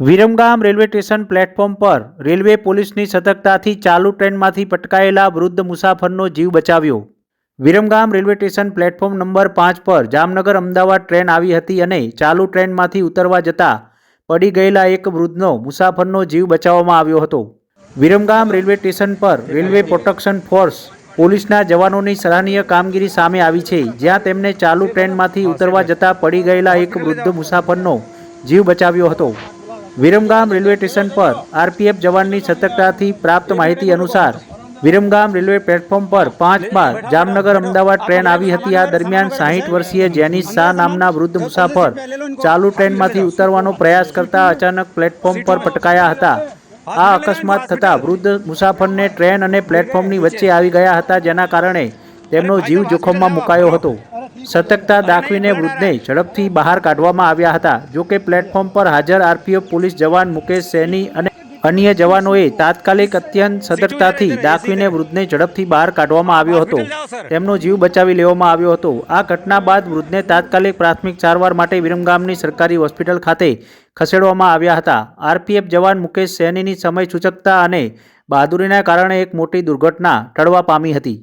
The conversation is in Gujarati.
વિરમગામ રેલવે સ્ટેશન પ્લેટફોર્મ પર રેલવે પોલીસની સતર્કતાથી ચાલુ ટ્રેનમાંથી પટકાયેલા વૃદ્ધ મુસાફરનો જીવ બચાવ્યો. Viramgam railway station platform number પાંચ પર જામનગર અમદાવાદ ટ્રેન આવી હતી અને ચાલુ ટ્રેનમાંથી ઉતરવા જતા પડી ગયેલા એક વૃદ્ધનો મુસાફરનો જીવ બચાવવામાં આવ્યો હતો. વિરમગામ રેલવે સ્ટેશન પર રેલવે પ્રોટેક્શન ફોર્સ પોલીસના જવાનોની સરાહનીય કામગીરી સામે આવી છે, જ્યાં તેમને ચાલુ ટ્રેનમાંથી ઉતરવા જતા પડી ગયેલા એક વૃદ્ધ મુસાફરનો જીવ બચાવ્યો હતો. વિરમગામ રેલવે સ્ટેશન પર આરપીએફ જવાનની સતર્કતાથી પ્રાપ્ત માહિતી અનુસાર વિરમગામ રેલવે પ્લેટફોર્મ પર પાંચ બાર જામનગર અમદાવાદ ટ્રેન આવી હતી. આ દરમિયાન સાહીઠ વર્ષીય જેની શાહ નામના વૃદ્ધ મુસાફર ચાલુ ટ્રેનમાંથી ઉતરવાનો પ્રયાસ કરતા અચાનક પ્લેટફોર્મ પર પટકાયા હતા. આ અકસ્માત થતાં વૃદ્ધ મુસાફરને ટ્રેન અને પ્લેટફોર્મની વચ્ચે આવી ગયા હતા, જેના કારણે તેમનો જીવ જોખમમાં મુકાયો હતો. સતર્કતા દાખવીને વૃદ્ધને ઝડપથી બહાર કાઢવામાં આવ્યા હતા. જોકે પ્લેટફોર્મ પર હાજર આરપીએફ પોલીસ જવાન મુકેશ સૈની અને અન્ય જવાનોએ તાત્કાલિક અત્યંત સતર્કતાથી દાખવીને વૃદ્ધને ઝડપથી બહાર કાઢવામાં આવ્યો હતો. તેમનો જીવ બચાવી લેવામાં આવ્યો હતો. આ ઘટના બાદ વૃદ્ધને તાત્કાલિક પ્રાથમિક સારવાર માટે વિરમગામની સરકારી હોસ્પિટલ ખાતે ખસેડવામાં આવ્યા હતા. આરપીએફ જવાન મુકેશ સૈનીની સમય સૂચકતા અને બહાદુરીના કારણે એક મોટી દુર્ઘટના ટળવા પામી હતી.